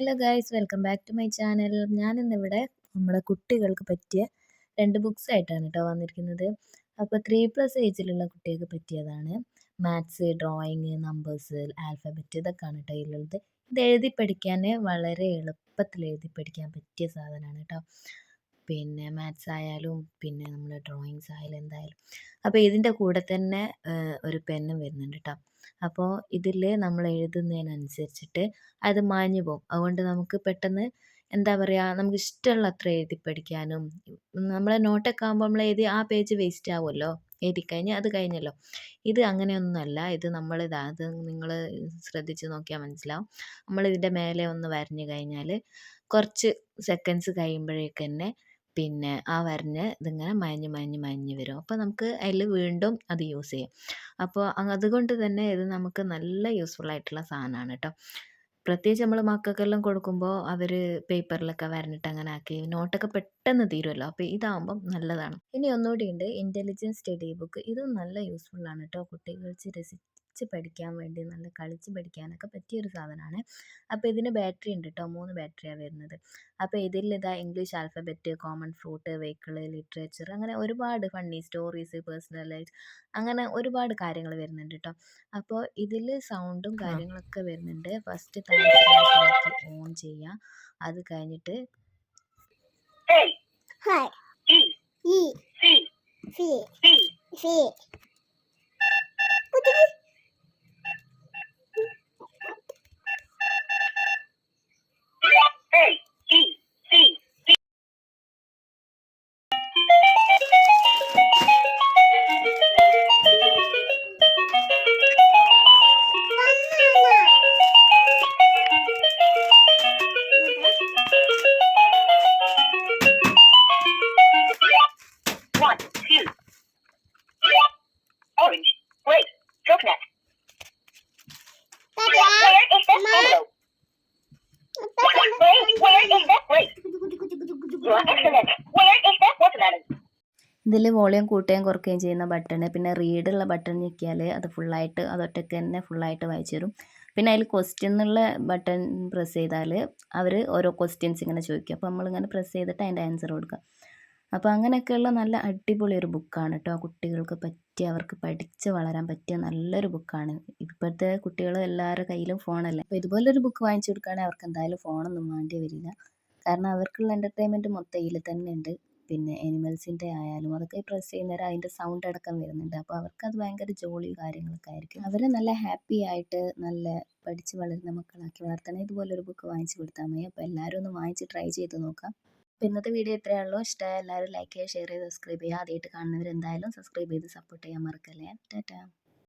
Hello guys welcome back to my channel ഞാനിന്നിവിടെ നമ്മുടെ കുട്ടികൾക്ക് പറ്റിയ രണ്ട് ബുക്സ് ആയിട്ടാണ് കേട്ടോ വന്നിരിക്കുന്നത്. അപ്പോൾ ത്രീ പ്ലസ് ഏജിലുള്ള കുട്ടികൾക്ക് പറ്റിയതാണ്. മാത്സ് ഡ്രോയിങ് നമ്പേഴ്സ് ആൽഫബറ്റ് ഇതൊക്കെയാണ് കേട്ടോ ഇതിലുള്ളത്. ഇത് എഴുതി പഠിക്കാൻ വളരെ എളുപ്പത്തിൽ എഴുതി പഠിക്കാൻ പറ്റിയ സാധനമാണ് കേട്ടോ പിന്നെ മാത്സ് ആയാലും പിന്നെ നമ്മൾ ഡ്രോയിങ്സ് ആയാലും എന്തായാലും. അപ്പോൾ ഇതിന്റെ കൂടെ തന്നെ ഒരു പെന്നും വരുന്നുണ്ട് കേട്ടോ അപ്പോൾ ഇതിൽ നമ്മൾ എഴുതുന്നതിനനുസരിച്ചിട്ട് അത് മാഞ്ഞു പോകും. അതുകൊണ്ട് നമുക്ക് പെട്ടെന്ന് എന്താ പറയുക നമുക്ക് ഇഷ്ടമുള്ള അത്ര എഴുതി പഠിക്കാനും നമ്മളെ നോട്ടൊക്കെ ആകുമ്പോൾ നമ്മൾ എഴുതി ആ പേജ് വേസ്റ്റ് ആവുമല്ലോ? എഴുതി കഴിഞ്ഞാൽ അത് കഴിഞ്ഞല്ലോ? ഇത് അങ്ങനെയൊന്നുമല്ല. ഇത് നമ്മൾ അത് നിങ്ങൾ ശ്രദ്ധിച്ച് നോക്കിയാൽ മനസ്സിലാവും. നമ്മൾ ഇതിന്റെ മേലെ ഒന്ന് വരഞ്ഞു കഴിഞ്ഞാൽ കുറച്ച് സെക്കൻഡ്സ് കഴിയുമ്പോഴേക്ക് തന്നെ പിന്നെ ആ വരഞ്ഞ് ഇതിങ്ങനെ മയഞ്ഞ് മയഞ്ഞ് മയഞ്ഞ് വരും. അപ്പോൾ നമുക്ക് അതിൽ വീണ്ടും അത് യൂസ് ചെയ്യാം. അപ്പോൾ അതുകൊണ്ട് തന്നെ ഇത് നമുക്ക് നല്ല യൂസ്ഫുൾ ആയിട്ടുള്ള സാധനമാണ് കേട്ടോ പ്രത്യേകിച്ച് നമ്മൾ മക്കൾക്കെല്ലാം കൊടുക്കുമ്പോൾ അവർ പേപ്പറിലൊക്കെ വരഞ്ഞിട്ട് അങ്ങനെ ആക്കി നോട്ടൊക്കെ പെട്ടെന്ന് തീരുമല്ലോ അപ്പോൾ ഇതാകുമ്പം നല്ലതാണ്. ഇനി ഒന്നുകൂടി ഉണ്ട്. ഇന്റലിജൻസ് സ്റ്റഡി ബുക്ക് ഇതും നല്ല യൂസ്ഫുള്ളാണ് കേട്ടോ കുട്ടികൾക്ക് രസി കളിച്ച് പഠിക്കാൻ വേണ്ടി നല്ല കളിച്ച് പഠിക്കാനൊക്കെ പറ്റിയൊരു സാധനമാണ് അപ്പോൾ ഇതിന് ബാറ്ററി ഉണ്ട് കേട്ടോ മൂന്ന് ബാറ്ററിയാണ് വരുന്നത്. അപ്പോൾ ഇതിൽ ഇതാ English alphabet common fruit vehicle literature അങ്ങനെ ഒരുപാട് ഫണ്ണി സ്റ്റോറീസ് പേഴ്സണൽ ലൈഫ് അങ്ങനെ ഒരുപാട് കാര്യങ്ങൾ വരുന്നുണ്ട് കേട്ടോ അപ്പോൾ ഇതിൽ സൗണ്ടും കാര്യങ്ങളൊക്കെ വരുന്നുണ്ട്. ഫസ്റ്റ് തന്നെ ഓൺ ചെയ്യുക അത് കഴിഞ്ഞിട്ട് Hi. ഇതിൽ വോളിയം കൂട്ടുകയും കുറയ്ക്കുകയും ചെയ്യുന്ന ബട്ടൺ പിന്നെ റീഡുള്ള ബട്ടൺ ഞെക്കിയാൽ അത് ഫുള്ളായിട്ട് അതൊറ്റയ്ക്ക് തന്നെ ഫുള്ളായിട്ട് വായിച്ചു തരും. പിന്നെ അതിൽ ക്വസ്റ്റ്യൻ എന്നുള്ള ബട്ടൺ പ്രസ് ചെയ്താൽ അവർ ഓരോ ക്വസ്റ്റ്യൻസ് ഇങ്ങനെ ചോദിക്കും. അപ്പോൾ നമ്മളിങ്ങനെ പ്രസ് ചെയ്തിട്ട് അതിന്റെ ആൻസർ കൊടുക്കുക. അപ്പോൾ അങ്ങനെയൊക്കെയുള്ള നല്ല അടിപൊളി ഒരു ബുക്കാണ് കേട്ടോ കുട്ടികൾക്ക് പറ്റിയ അവർക്ക് പഠിച്ച് വളരാൻ പറ്റിയ നല്ലൊരു ബുക്കാണ് ഇപ്പോഴത്തെ കുട്ടികൾ എല്ലാവരുടെ കയ്യിലും ഫോണല്ലേ അപ്പോൾ ഇതുപോലൊരു ബുക്ക് വാങ്ങിച്ചു കൊടുക്കുകയാണെങ്കിൽ അവർക്ക് എന്തായാലും ഫോണൊന്നും വേണ്ടി വരില്ല. കാരണം അവർക്കുള്ള എന്റർടൈൻമെന്റ് മൊത്തം ഇതിൽ തന്നെ ഉണ്ട്. പിന്നെ ആനിമൽസിന്റെ ആയാലും അതൊക്കെ പ്രസ് ചെയ്യുന്നേരം അതിന്റെ സൗണ്ട് അടക്കം വരുന്നുണ്ട്. അപ്പോൾ അവർക്കത് ഭയങ്കര ജോളി കാര്യങ്ങളൊക്കെ ആയിരിക്കും. അവരെ നല്ല ഹാപ്പി ആയിട്ട് നല്ല പഠിച്ച് വളരുന്ന മക്കളാക്കി വളർത്തണേ. ഇതുപോലൊരു ബുക്ക് വാങ്ങിച്ചു കൊടുത്താൽ മതി. അപ്പോൾ എല്ലാവരും ഒന്ന് വാങ്ങിച്ച് ട്രൈ ചെയ്ത് നോക്കാം. അപ്പോൾ ഇന്നത്തെ വീഡിയോ ഇത്രയേ ഉള്ളൂ. ഇഷ്ടമായ എല്ലാവരും ലൈക്ക് ചെയ്യുക ഷെയർ ചെയ്ത് സബ്സ്ക്രൈബ് ചെയ്യുക. ആദ്യമായിട്ട് കാണുന്നവർ എന്തായാലും സബ്സ്ക്രൈബ് ചെയ്ത് സപ്പോർട്ട് ചെയ്യാൻ മറക്കല്ലേ. ടാറ്റാ.